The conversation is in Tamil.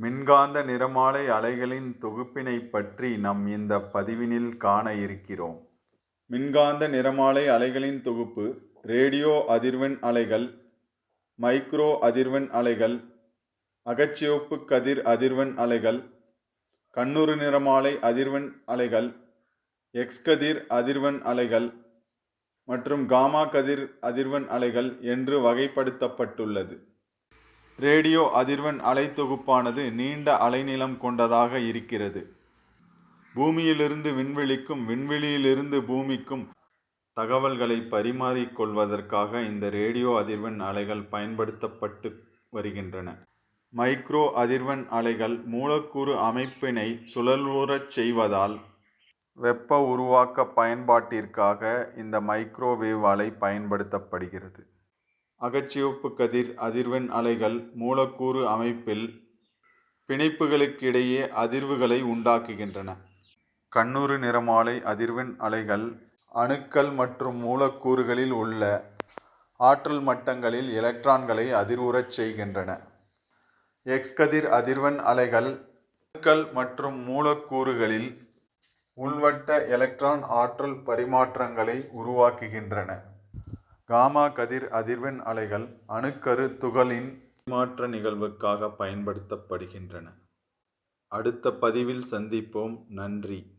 மின்காந்த நிறமாலை அலைகளின் தொகுப்பினைப் பற்றி நம் இந்த பதிவினில் காண இருக்கிறோம். மின்காந்த நிறமாலை அலைகளின் தொகுப்பு ரேடியோ அதிர்வெண் அலைகள் மைக்ரோ அதிர்வெண் அலைகள் அகச்சிவப்பு கதிர் அதிர்வெண் அலைகள் கண்ணுறு நிறமாலை அதிர்வெண் அலைகள் எக்ஸ் கதிர் அதிர்வெண் அலைகள் மற்றும் காமா கதிர் அதிர்வெண் அலைகள் என்று வகைப்படுத்தப்பட்டுள்ளது. ரேடியோ அதிர்வெண் அலைத்தொகுப்பானது நீண்ட அலைநீளம் கொண்டதாக இருக்கிறது. பூமியிலிருந்து விண்வெளிக்கும் விண்வெளியிலிருந்து பூமிக்கும் தகவல்களை பரிமாறிக்கொள்வதற்காக இந்த ரேடியோ அதிர்வெண் அலைகள் பயன்படுத்தப்பட்டு வருகின்றன. மைக்ரோ அதிர்வெண் அலைகள் மூலக்கூறு அமைப்பினை சுழல்வுறச் செய்வதால் வெப்ப உருவாக்க பயன்பாட்டிற்காக இந்த மைக்ரோவேவ் அலை பயன்படுத்தப்படுகிறது. அகச்சிவப்பு கதிர் அதிர்வெண் அலைகள் மூலக்கூறு அமைப்பில் பிணைப்புகளுக்கிடையே அதிர்வுகளை உண்டாக்குகின்றன. கண்ணூறு நிறமாலை அதிர்வெண் அலைகள் அணுக்கள் மற்றும் மூலக்கூறுகளில் உள்ள ஆற்றல் மட்டங்களில் எலக்ட்ரான்களை அதிர்வுறச் செய்கின்றன. எக்ஸ் கதிர் அதிர்வெண் அலைகள் அணுக்கள் மற்றும் மூலக்கூறுகளில் உள்வட்ட எலக்ட்ரான் ஆற்றல் பரிமாற்றங்களை உருவாக்குகின்றன. காமா கதிர் அதிர்வெண் அலைகள் அணுக்கரு துகளின் மாற்ற நிகழ்வுக்காக பயன்படுத்தப்படுகின்றன. அடுத்த பதிவில் சந்திப்போம். நன்றி.